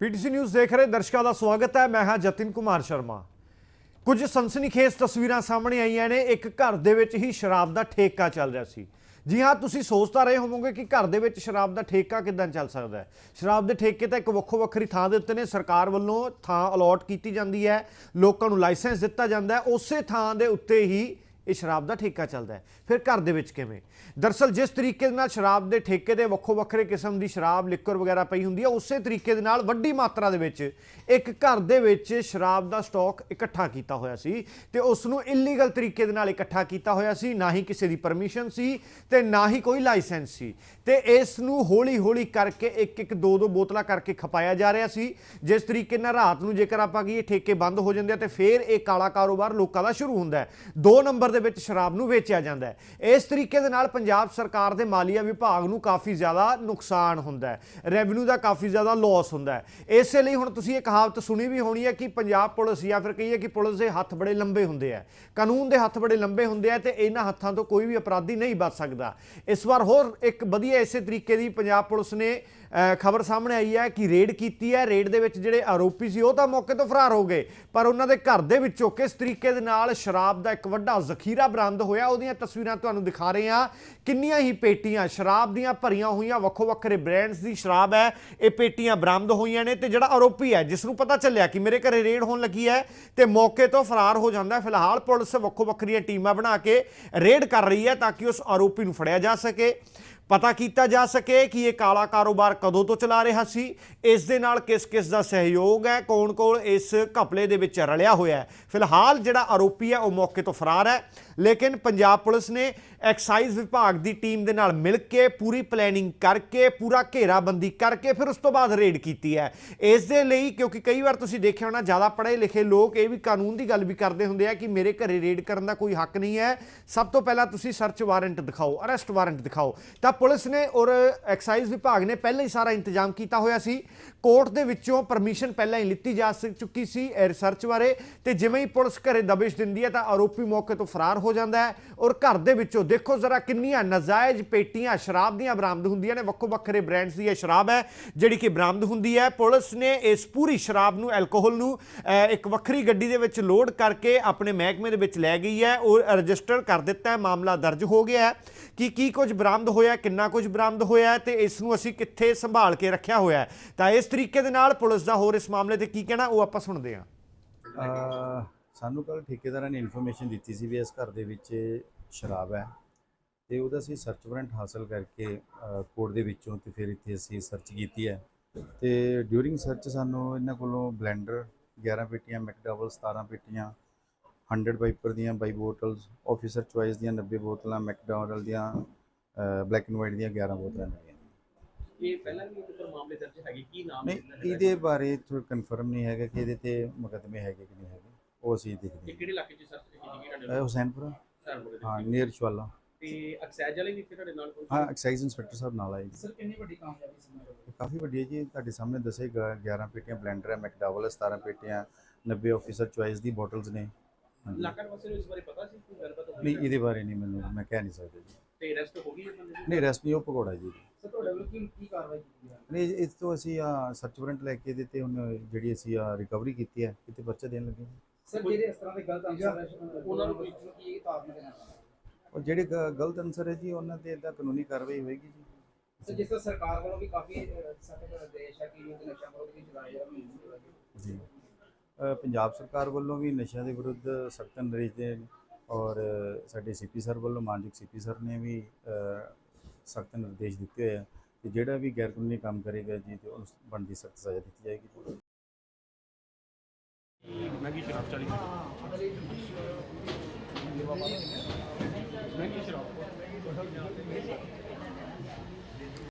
PTC news ਦੇਖ ਰਹੇ ਦਰਸ਼ਕਾਂ ਦਾ ਸਵਾਗਤ ਹੈ। ਮੈਂ ਹਾਂ ਜਤਿਨ ਕੁਮਾਰ ਸ਼ਰਮਾ। ਕੁਝ ਸਨਸਨੀਖੇਜ਼ ਤਸਵੀਰਾਂ ਸਾਹਮਣੇ ਆਈਆਂ ਨੇ। ਇੱਕ ਘਰ ਦੇ ਵਿੱਚ ਹੀ ਸ਼ਰਾਬ ਦਾ ਠੇਕਾ ਚੱਲ ਰਿਹਾ ਸੀ। ਜੀ ਹਾਂ, ਤੁਸੀਂ ਸੋਚਤਾ ਰਹੇ ਹੋਵੋਗੇ ਕਿ ਘਰ ਦੇ ਵਿੱਚ ਸ਼ਰਾਬ ਦਾ ਠੇਕਾ ਕਿੱਦਾਂ ਚੱਲ ਸਕਦਾ ਹੈ? ਸ਼ਰਾਬ ਦੇ ਠੇਕੇ ਤਾਂ ਇੱਕ ਵੱਖੋ ਵੱਖਰੀ ਥਾਂ ਦੇ ਉੱਤੇ ਨੇ। ਸਰਕਾਰ ਵੱਲੋਂ ਥਾਂ ਅਲਾਟ ਕੀਤੀ ਜਾਂਦੀ ਹੈ। ਲੋਕਾਂ ਨੂੰ ਲਾਇਸੈਂਸ ਦਿੱਤਾ ਜਾਂਦਾ ਹੈ। ਉਸੇ ਥਾਂ ਦੇ ਉੱਤੇ ਹੀ ਇਹ ਸ਼ਰਾਬ ਦਾ ਠੇਕਾ ਚੱਲਦਾ ਹੈ। ਫਿਰ ਘਰ ਦੇ ਵਿੱਚ ਕਿਵੇਂ? ਦਰਸਲ ਜਿਸ ਤਰੀਕੇ ਦੇ ਨਾਲ ਸ਼ਰਾਬ ਦੇ ਠੇਕੇ ਦੇ ਵੱਖੋ ਵੱਖਰੇ ਕਿਸਮ ਦੀ ਸ਼ਰਾਬ ਲਿਕਰ ਵਗੈਰਾ ਪਈ ਹੁੰਦੀ ਹੈ ਉਸੇ ਤਰੀਕੇ ਦੇ ਨਾਲ ਵੱਡੀ ਮਾਤਰਾ ਦੇ ਵਿੱਚ ਇੱਕ ਘਰ ਦੇ ਵਿੱਚ ਸ਼ਰਾਬ ਦਾ ਸਟਾਕ ਇਕੱਠਾ ਕੀਤਾ ਹੋਇਆ ਸੀ ਤੇ ਉਸ ਨੂੰ ਇਲੀਗਲ ਤਰੀਕੇ ਦੇ ਨਾਲ ਇਕੱਠਾ ਕੀਤਾ ਹੋਇਆ ਸੀ, ਨਾ ਹੀ ਕਿਸੇ ਦੀ ਪਰਮਿਸ਼ਨ ਸੀ ਤੇ ਨਾ ਹੀ ਕੋਈ ਲਾਇਸੈਂਸ ਸੀ। ਤੇ ਇਸ ਨੂੰ ਹੌਲੀ ਹੌਲੀ ਕਰਕੇ ਇੱਕ ਇੱਕ ਦੋ ਦੋ ਬੋਤਲਾਂ ਕਰਕੇ ਖਪਾਇਆ ਜਾ ਰਿਹਾ ਸੀ। ਜਿਸ ਤਰੀਕੇ ਨਾਲ ਰਾਤ ਨੂੰ ਜੇਕਰ ਆਪਾਂ ਕਹੀਏ ਠੇਕੇ ਬੰਦ ਹੋ ਜਾਂਦੇ ਆ ਤੇ ਫਿਰ ਇਹ ਕਾਲਾ ਕਾਰੋਬਾਰ ਲੋਕਾਂ ਦਾ ਸ਼ੁਰੂ ਹੁੰਦਾ ਹੈ। ਦੋ ਨੰਬਰ ਦੇ ਵਿੱਚ ਸ਼ਰਾਬ ਨੂੰ ਵੇਚਿਆ ਜਾਂਦਾ ਹੈ। ਇਸ ਤਰੀਕੇ ਦੇ ਨਾਲ ਪੰਜਾਬ ਸਰਕਾਰ ਦੇ ਮਾਲੀਆ ਵਿਭਾਗ ਨੂੰ ਕਾਫੀ ਜ਼ਿਆਦਾ ਨੁਕਸਾਨ ਹੁੰਦਾ ਹੈ। ਰੈਵਨਿਊ ਦਾ ਕਾਫੀ ਜ਼ਿਆਦਾ ਲਾਸ ਹੁੰਦਾ ਹੈ। ਇਸੇ ਲਈ ਹੁਣ ਤੁਸੀਂ ਇਹ ਕਹਾਵਤ ਸੁਣੀ ਵੀ ਹੋਣੀ ਹੈ ਕਿ ਪੰਜਾਬ ਪੁਲਿਸ ਜਾਂ ਫਿਰ ਕਹੀਏ ਕਿ ਪੁਲਿਸ ਦੇ ਹੱਥ ਬੜੇ ਲੰਬੇ ਹੁੰਦੇ ਆ। ਕਾਨੂੰਨ ਦੇ ਹੱਥ ਬੜੇ ਲੰਬੇ ਹੁੰਦੇ ਆ ਤੇ ਇਹਨਾਂ ਹੱਥਾਂ ਤੋਂ ਕੋਈ ਵੀ ਅਪਰਾਧੀ ਨਹੀਂ ਬਚ ਸਕਦਾ। ਇਸ ਵਾਰ ਹੋਰ ਇੱਕ ਵਧੀਆ ਇਸੇ ਤਰੀਕੇ ਦੀ ਪੰਜਾਬ ਪੁਲਿਸ ਨੇ ਖਬਰ ਸਾਹਮਣੇ ਆਈ ਹੈ ਕਿ ਰੇਡ ਕੀਤੀ ਹੈ। ਰੇਡ ਦੇ ਵਿੱਚ ਜਿਹੜੇ ਆਰੋਪੀ ਸੀ ਉਹ ਤਾਂ ਮੌਕੇ ਤੋਂ ਫਰਾਰ ਹੋ ਗਏ, ਪਰ ਉਹਨਾਂ ਦੇ ਘਰ ਦੇ ਵਿੱਚੋਂ ਕਿਸ ਤਰੀਕੇ ਦੇ ਨਾਲ ਸ਼ਰਾਬ ਦਾ ਇੱਕ ਵੱਡਾ ਜ਼ਖੀਰਾ ਬਰਾਮਦ ਹੋਇਆ, ਉਹਦੀਆਂ ਤਸਵੀਰਾਂ ਤੁਹਾਨੂੰ ਦਿਖਾ ਰਹੇ ਹਾਂ। ਕਿੰਨੀਆਂ ਹੀ ਪੇਟੀਆਂ, ਸ਼ਰਾਬ ਦੀਆਂ ਭਰੀਆਂ ਹੋਈਆਂ, ਵੱਖੋ ਵੱਖਰੇ ਬ੍ਰਾਂਡਸ ਦੀ ਸ਼ਰਾਬ ਹੈ, ਇਹ ਪੇਟੀਆਂ ਬਰਾਮਦ ਹੋਈਆਂ ਨੇ ਤੇ ਜਿਹੜਾ ਆਰੋਪੀ ਹੈ, ਜਿਸ ਨੂੰ ਪਤਾ ਚੱਲਿਆ ਕਿ ਮੇਰੇ ਘਰੇ ਰੇਡ ਹੋਣ ਲੱਗੀ ਹੈ ਤੇ ਮੌਕੇ ਤੋਂ ਫਰਾਰ ਹੋ ਜਾਂਦਾ ਫਿਲਹਾਲ ਪੁਲਿਸ ਵੱਖੋ ਵੱਖਰੀਆਂ ਟੀਮਾਂ ਬਣਾ ਕੇ ਰੇਡ ਕਰ ਰਹੀ ਹੈ ਤਾਂ ਕਿ ਉਸ ਆਰੋਪੀ ਨੂੰ ਫੜਿਆ ਜਾ ਸਕੇ। ਪਤਾ ਕੀਤਾ ਜਾ ਸਕੇ ਕਿ ਇਹ ਕਾਲਾ ਕਾਰੋਬਾਰ ਕਦੋਂ ਤੋਂ ਚਲਾ ਰਿਹਾ ਸੀ, ਇਸ ਦੇ ਨਾਲ ਕਿਸ ਕਿਸ ਦਾ ਸਹਿਯੋਗ ਹੈ, ਕੌਣ ਕੌਣ ਇਸ ਘਪਲੇ ਦੇ ਵਿੱਚ ਰਲਿਆ ਹੋਇਆ ਹੈ। ਫਿਲਹਾਲ ਜਿਹੜਾ ਆਰੋਪੀ ਹੈ, ਉਹ ਮੌਕੇ ਤੋਂ ਫਰਾਰ ਹੈ, ਲੇਕਿਨ ਪੰਜਾਬ ਪੁਲਿਸ ਨੇ ਐਕਸਾਈਜ਼ ਵਿਭਾਗ ਦੀ ਟੀਮ ਦੇ ਨਾਲ ਮਿਲ ਕੇ ਪੂਰੀ ਪਲੈਨਿੰਗ ਕਰਕੇ, ਪੂਰਾ ਘੇਰਾਬੰਦੀ ਕਰਕੇ ਫਿਰ ਉਸ ਤੋਂ ਬਾਅਦ ਰੇਡ ਕੀਤੀ ਹੈ। ਇਸ ਦੇ ਲਈ, ਕਿਉਂਕਿ ਕਈ ਵਾਰ ਤੁਸੀਂ ਦੇਖਿਆ ਹੋਣਾ, ਜ਼ਿਆਦਾ ਪੜ੍ਹੇ ਲਿਖੇ ਲੋਕ ਇਹ ਵੀ ਕਾਨੂੰਨ ਦੀ ਗੱਲ ਵੀ ਕਰਦੇ ਹੁੰਦੇ ਆ ਕਿ ਮੇਰੇ ਘਰੇ ਰੇਡ ਕਰਨ ਦਾ ਕੋਈ ਹੱਕ ਨਹੀਂ ਹੈ। ਸਭ ਤੋਂ ਪਹਿਲਾਂ ਤੁਸੀਂ ਸਰਚ ਵਾਰੰਟ ਦਿਖਾਓ ਅਰੈਸਟ ਵਾਰੰਟ ਦਿਖਾਓ। ਤਾਂ ਪੁਲਿਸ ਨੇ ਔਰ ਐਕਸਾਈਜ਼ ਵਿਭਾਗ ਨੇ ਪਹਿਲਾਂ ਹੀ ਸਾਰਾ ਇੰਤਜ਼ਾਮ ਕੀਤਾ ਹੋਇਆ ਸੀ। ਕੋਰਟ ਦੇ ਵਿੱਚੋਂ ਪਰਮਿਸ਼ਨ ਪਹਿਲਾਂ ਹੀ ਲਿੱਤੀ ਜਾ ਸਕ ਚੁੱਕੀ ਸੀ ਇਹ ਰਿਸਰਚ ਬਾਰੇ। ਤੇ ਜਿਵੇਂ ਹੀ ਪੁਲਿਸ ਘਰੇ ਦਬਿਸ਼ ਦਿੰਦੀ ਹੈ ਤਾਂ ਆਰੋਪੀ ਮੌਕੇ ਤੋਂ ਫਰਾਰ ਹੋ ਜਾਂਦਾ ਹੈ ਔਰ ਘਰ ਦੇ ਵਿੱਚੋਂ ਦੇਖੋ ਜ਼ਰਾ ਕਿੰਨੀਆਂ ਨਜਾਇਜ਼ ਪੇਟੀਆਂ ਸ਼ਰਾਬ ਦੀਆਂ ਬਰਾਮਦ ਹੁੰਦੀਆਂ ਨੇ। ਵੱਖੋ ਵੱਖਰੇ ਬ੍ਰਾਂਡਸ ਦੀ ਇਹ ਸ਼ਰਾਬ ਹੈ, ਜਿਹੜੀ ਕਿ ਬਰਾਮਦ ਹੁੰਦੀ ਹੈ। ਪੁਲਿਸ ਨੇ ਇਸ ਪੂਰੀ ਸ਼ਰਾਬ ਨੂੰ ਐਲਕੋਹਲ ਨੂੰ ਇੱਕ ਵੱਖਰੀ ਗੱਡੀ ਦੇ ਵਿੱਚ ਲੋਡ ਕਰਕੇ ਆਪਣੇ ਮਹਿਕਮੇ ਦੇ ਵਿੱਚ ਲੈ ਗਈ ਹੈ ਔਰ ਰਜਿਸਟਰ ਕਰ ਦਿੱਤਾ ਹੈ। ਮਾਮਲਾ ਦਰਜ ਹੋ ਗਿਆ ਹੈ ਕਿ ਕੀ ਕੁਝ ਬਰਾਮਦ ਹੋਇਆ ਕਿੰਨਾ ਕੁਝ ਬਰਾਮਦ ਹੋਇਆ ਹੈ ਤੇ ਇਸ ਨੂੰ ਅਸੀਂ ਕਿੱਥੇ ਸੰਭਾਲ ਕੇ ਰੱਖਿਆ ਹੋਇਆ ਹੈ? ਤਾਂ ਇਸ ਤਰੀਕੇ ਦੇ ਨਾਲ ਪੁਲਿਸ ਦਾ ਹੋਰ ਇਸ ਮਾਮਲੇ ਤੇ ਕੀ ਕਹਿਣਾ, ਉਹ ਆਪਾਂ ਸੁਣਦੇ ਹਾਂ। ਸਾਨੂੰ ਕੱਲ ਠੇਕੇਦਾਰਾਂ ਨੇ ਇਨਫੋਰਮੇਸ਼ਨ ਦਿੱਤੀ ਸੀ ਵੀ ਇਸ ਘਰ ਦੇ ਵਿੱਚ ਸ਼ਰਾਬ ਹੈ ਤੇ ਉਹਦਾ ਅਸੀਂ ਸਰਚ ਵਾਰੰਟ ਹਾਸਲ ਕਰਕੇ ਕੋਰਟ ਦੇ ਵਿੱਚੋਂ ਤੇ ਫਿਰ ਇੱਥੇ ਅਸੀਂ ਸਰਚ ਕੀਤੀ ਹੈ। ਤੇ ਡਿਊਰਿੰਗ ਸਰਚ ਸਾਨੂੰ ਇਹਨਾਂ ਕੋਲੋਂ ਬਲੈਂਡਰ 11 ਪੇਟੀਆਂ ਮੈਕਡਾਵਲ 17 ਪੇਟੀਆਂ 100 ਵਾਈਪਰ ਦੀਆਂ 22 ਬੋਟਲਸ ਆਫੀਸਰ ਚੁਆਇਸ ਦੀਆਂ 90 ਬੋਤਲਾਂ ਮੈਕਡੋਨਲਡ ਦੀਆਂ ਬਲੈਕ ਐਂਡ ਵਾਈਟ ਦੀਆਂ 11 ਬੋਤਲਾਂ ਮਿਲੀਆਂ ਇਹ ਪਹਿਲਾਂ ਵੀ ਉੱਪਰ ਮਾਮਲੇ ਦਰਜ ਹੈਗੇ ਕੀ ਨਾਮ ਨਹੀਂ ਇਹਦੇ ਬਾਰੇ ਥੋੜਾ ਕਨਫਰਮ ਨਹੀਂ ਹੈਗਾ ਕਿ ਇਹਦੇ ਤੇ ਮੁਕੱਦਮੇ ਹੈਗੇ ਕਿ ਨਹੀਂ ਹੈਗੇ ਉਹ ਅਸੀਂ ਦੇਖਦੇ ਹਾਂ। ਕਿਹੜੇ ਇਲਾਕੇ 'ਚ ਕੀਤੀ ਗਈ ਤੁਹਾਡੇ ਹੁਸੈਨਪੁਰਾ। ਹਾਂ? ਨੀਅਰ ਚਵਾਲਾ ਤੇ ਐਕਸਾਈਜ਼ ਵਾਲੇ ਵੀ ਇੱਥੇ ਤੁਹਾਡੇ ਨਾਲ ਕੋਈ? ਹਾਂ ਐਕਸਾਈਜ਼ ਇੰਸਪੈਕਟਰ ਸਾਹਿਬ ਨਾਲ ਆਏ ਸਰ ਕਿੰਨੀ ਵੱਡੀ ਕਾਮਯਾਬੀ ਸੀ ਇਹ ਕਾਫੀ ਵੱਡੀ ਹੈ ਜੀ ਤੁਹਾਡੇ ਸਾਹਮਣੇ ਦੱਸੇ ਗ- 11 ਪੇਟੀਆਂ ਬਲੈਂਡਰ ਹੈ ਮੈਕਡਾਵਲ ਹੈ 17 ਪੇਟੀਆਂ 90 ਆਫੀਸਰ ਚੁਆਇਸ ਦੀ ਬੋਟਲਸ ਨੇ। ਨਿਵਾਸੀ ਨੂੰ ਇਸ ਬਾਰੇ ਪਤਾ ਸੀ ਕੋਈ ਗੱਲਬਾਤ ਨਹੀਂ ਇਹਦੇ ਬਾਰੇ ਨਹੀਂ ਮੈਨੂੰ ਮੈਂ ਕਹਿ ਨਹੀਂ ਸਕਦਾ ਜੀ। ਤੇ ਅਰੈਸਟ ਹੋ ਗਈ ਇਹ ਬੰਦੇ ਦੀ? ਨਹੀਂ ਰੈਸਟ ਨਹੀਂ ਉਹ ਪਕੌੜਾ ਜੀ। ਸਰ ਤੁਹਾਡੇ ਵੱਲੋਂ ਕੀ ਕੀ ਕਾਰਵਾਈ ਕੀਤੀ ਜਾ ਨਹੀਂ ਇਸ ਤੋਂ ਅਸੀਂ ਸਰਚ ਵਾਰੰਟ ਲੈ ਕੇ ਇਹਦੇ ਤੇ ਹੁਣ ਜਿਹੜੀ ਅਸੀਂ ਰਿਕਵਰੀ ਕੀਤੀ ਹੈ ਕਿਤੇ ਪਰਚਾ ਦੇਣ ਲੱਗੇ ਹਾਂ। ਸਰ ਜਿਹੜੇ ਇਸ ਤਰ੍ਹਾਂ ਦੇ ਗਲਤ ਅੰਸਰ ਉਹਨਾਂ ਨੂੰ ਕੋਈ ਕੀ ਤਾਰਨ ਦੇਣਾ ਉਹ ਜਿਹੜੇ ਗ- ਗਲਤ ਅਨਸਰ ਹੈ ਜੀ ਉਹਨਾਂ ਤੇ ਤਾਂ ਕਾਨੂੰਨੀ ਕਾਰਵਾਈ ਹੋਏਗੀ ਜੀ। ਸਰ ਜਿਸ ਤਰ੍ਹਾਂ ਸਰਕਾਰ ਵੱਲੋਂ ਵੀ ਕਾਫੀ ਅਹ, ਸਾਡੇ ਕੋਲ ਦੇਸ਼ ਹੈ ਕਿ ਯੁੱਧ ਨਸ਼ਾ ਵਿਰੋਧ ਵੀ ਚਲਾਇਆ ਜਾ ਰਿਹਾ ਹੈ ਜੀ। ਅ, ਪੰਜਾਬ ਸਰਕਾਰ ਵੱਲੋਂ ਵੀ ਨਸ਼ਿਆਂ ਦੇ ਵਿਰੁੱਧ ਸਖਤ ਨਿਰਦੇਸ਼ ਦੇ ਔਰ ਸਾਡੇ ਸੀਪੀ ਸਰ ਵੱਲੋਂ ਮਾਨਯੋਗ ਸੀਪੀ ਸਰ ਨੇ ਵੀ ਸਖਤ ਨਿਰਦੇਸ਼ ਦਿੱਤੇ ਹੋਏ ਆ ਕਿ ਜਿਹੜਾ ਵੀ ਗੈਰ ਕਾਨੂੰਨੀ ਕੰਮ ਕਰੇਗਾ ਜੀ ਤੇ ਉਸ ਬਣਦੀ ਸਖਤ ਸਜ਼ਾ ਦਿੱਤੀ ਜਾਏਗੀ। ਮਹਿੰਗੀ ਸ਼ਰਾਬ ਚਾਲੀ ਮਹਿੰਗੀ ਸ਼ਰਾਬ।